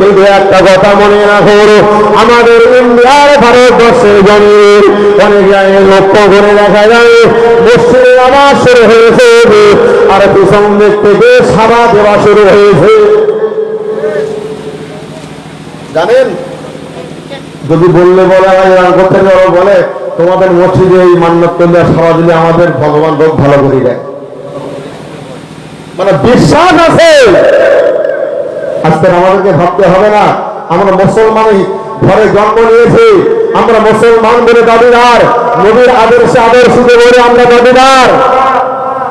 কিন্তু একটা কথা মনে আমাদের ইন্ডিয়ার ভারতবর্ষের জমির অনেক জায়গায় লক্ষ্য করে দেখা যায়, মসজিদে আবার শুরু হয়েছে আর পিছন দিক থেকে দেওয়া শুরু হয়েছে। জানেন? যদি বললে বলে করতে বলে, তোমাদের মসজিদে এই মান্যত করলে সারা দিলে আমাদের ভগবান ভালো করে দেয়। মানে বিশ্বাস আছে। আজকে আমাদেরকে ভাবতে হবে না, আমরা মুসলমানই ঘরে জন্ম নিয়েছি, আমরা মুসলমান বলে দাবিদার, নবীর আদর্শে আদর্শিত বলে আমরা দাবিদার।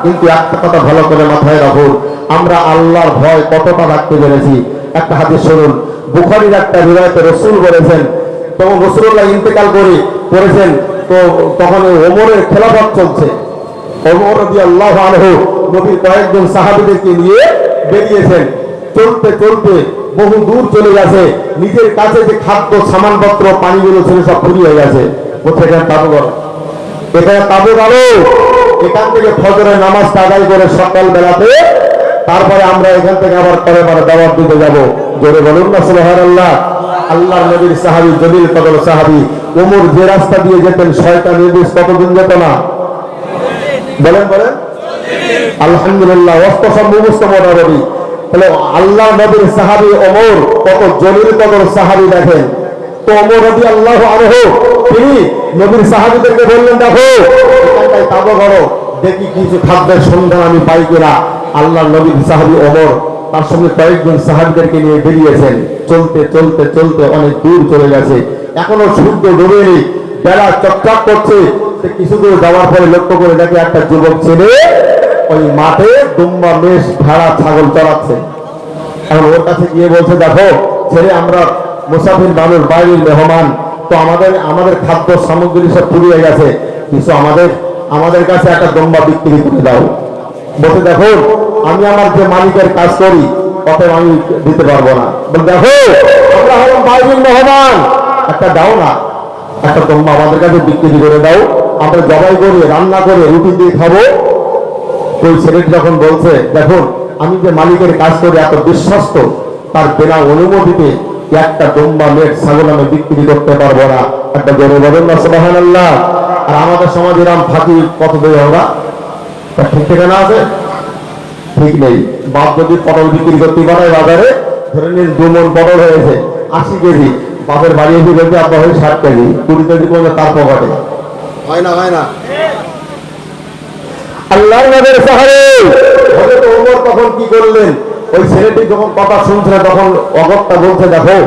কিন্তু একটা কথা ভালো করে মাথায় রাখুন, আমরা আল্লাহর ভয় কতটা রাখতে পেরেছি? একটা হাদিস শুনুন, বুখারির একটা রিবায়তে রসুল বলেছেন তখন রসুল্লাহ ইন্তেকাল করে করেছেন তো তখন ওমরের খেলাফত চলছে। ওমর রবি আল্লাহ আনহু নবীর কয়েকজন সাহাবিদেরকে নিয়ে বেরিয়েছেন। চলতে চলতে বহু দূর চলে গেছে। নিজের কাছে যে খাদ্য, সামানপত্র, পানিগুলো ছিল সব ফুরিয়ে গেছে। কোথায় তাবু করো এখানে তাবু গালো এখান থেকে ফজরের নামাজটা আদায় করে সকাল বেলাতে তারপরে আমরা এখান থেকে আবার পরে পরে দাওয়াত দিতে যাব। জোরে বলুন না সুবহান আল্লাহ আল্লাহ নবীর সাহাবি, জলিল কদর সাহাবি, ওমর যে রাস্তা দিয়ে যেতেন, শয়তান নির্দেশ কতদিন যেত না। বলেন বলেন। আলহামদুলিল্লাহ অস্ত সব মুখস্থ মোটামুটি আল্লাহ নবীর সাহাবি অমর কত জলিল কদর সাহাবি দেখেন। তো ওমর রবি আল্লাহ আরহ তিনি নবীর সাহাবিদেরকে বললেন, দেখো তাবো করো, দেখি কিছু খাদ্যের সন্ধান আমি পাই কিনা। আল্লাহ নবীর সাহাবি অমর তার সঙ্গে কয়েকজন সাহাবিদেরকে নিয়ে বেরিয়েছেন। চলতে চলতে চলতে অনেক দূর চলে গেছে। এখনও সূর্য ডোবেনি, বেলা চকচক করছে। কিছু দূর যাওয়ার পরে লক্ষ্য করে দেখে একটা যুবক ছেলে ওই মাঠে দুম্বা মেষ ভেড়া ছাগল চড়াচ্ছে। এখন ওর কাছে গিয়ে বলছে, দেখো, ছেলে, আমরা মুসাফির মানুষ, বাইরের মেহমান, তো আমাদের আমাদের খাদ্য সামগ্রী সব ফুরিয়ে গেছে। কিছু আমাদের আমাদের কাছে একটা দম্বা বিক্রি করে দাও। বলতে দেখো, আমি আমার যে মালিকের কাজ করি, অতএব আমি দিতে পারব না। বল দেখো, আমরা হলাম বাইরের মেহমান। একটা দাও না, একটা দম্বা আমাদের কাছে বিক্রি করে দাও। আমরা জবাই করে, রান্না করে, রুটি দিয়ে খাব। ওই ছেলেটি যখন বলছে, দেখুন, আমি যে মালিকের কাজ করে, এত বিশ্বস্ত, তার বিনা অনুমতিতে একটা দম্বা মেট ছাগল আমি বিক্রি করতে পারব না। একটা গরু বলেন আল্লাহ আর আমাদের সমাজ এরাম ফাঁকি কত দেয় আমরা? তা ঠিক ঠিকানা আছে? ঠিক নেই। বাপ যদি পটল বিক্রি করতে পারে বাজারে, ধরে নিন দু মন পটল হয়েছে, আশি কেজি। বাপের বাড়ি এসে বলছে আপনার হয়ে ষাট কেজি, কুড়ি কেজি করলে তার পকেটে। হয় না হয় না। আল্লাহর নবীর সাহাবে হযরত ওমর তখন কি করলেন? ওই ছেলেটি যখন কথা শুনছে তখন অগত্যা বলছে, দেখো,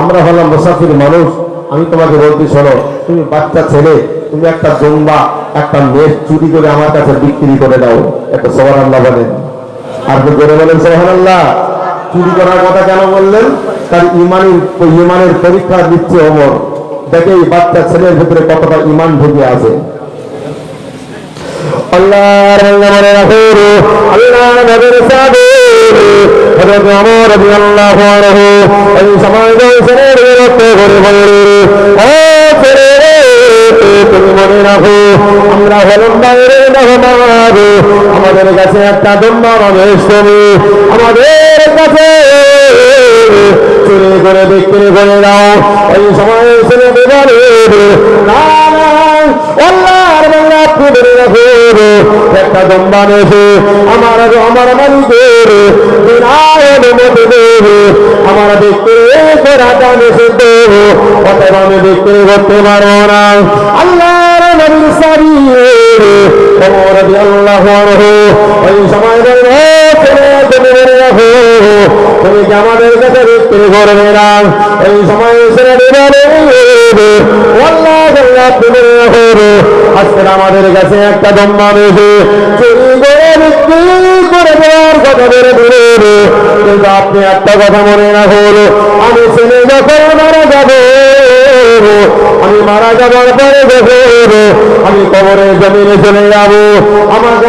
আমরা হলাম মুসাফির মানুষ। আমি তোমাকে বলতে শোনো, তুমি বাচ্চা ছেলে, তুমি একটা জম্বা, একটা মেষ চুরি করে আমার কাছে বিক্রি করে দাও। একটা সোহান আল্লাহ বলেন। আর তো জোরে বলেন সোহান আল্লাহ চুরি করার কথা কেন বললেন? তার ইমানের ইমানের পরীক্ষা দিচ্ছে ওমর। দেখে এই বাচ্চা ছেলের ভিতরে কতটা ইমান ঢুকে আছে। আল্লাহর নামে রাখুন আল্লাহ নবীর সাবির হযরত ওমর রাদিয়াল্লাহু আনহু। এই সময় জয়সের বিরুদ্ধে করে বলে ও ছেলে রে, তুমি মনে রাখো আমরা হলাম আমাদের কাছে একটা দম্বা আমাদের কাছে চুরি করে বিক্রি করে দাও। ওই সময় ছেলে বাংলা রাখো একটা দম্বা রয়েছে আমার আমার মালিকের আমার বিক্রি করাটা নিষিদ্ধ অতএব আমি বিক্রি করতে পারব না। আল্লাহর নবীর সারি ওমর রাদিয়াল্লাহু ওই সময় তুমি আমাদের কাছে বিক্রি করবে না এই সময় তুমি রাখো আজকে আমাদের কাছে একটা দম্মা রয়েছে। করে কথা আপনি একটা কথা মনে রাখুন, আমি ছেলে যখন মারা যাব, আমি মারা যাবার পরে দেখুন আমি কবরে জমিনে চলে যাব। আমাকে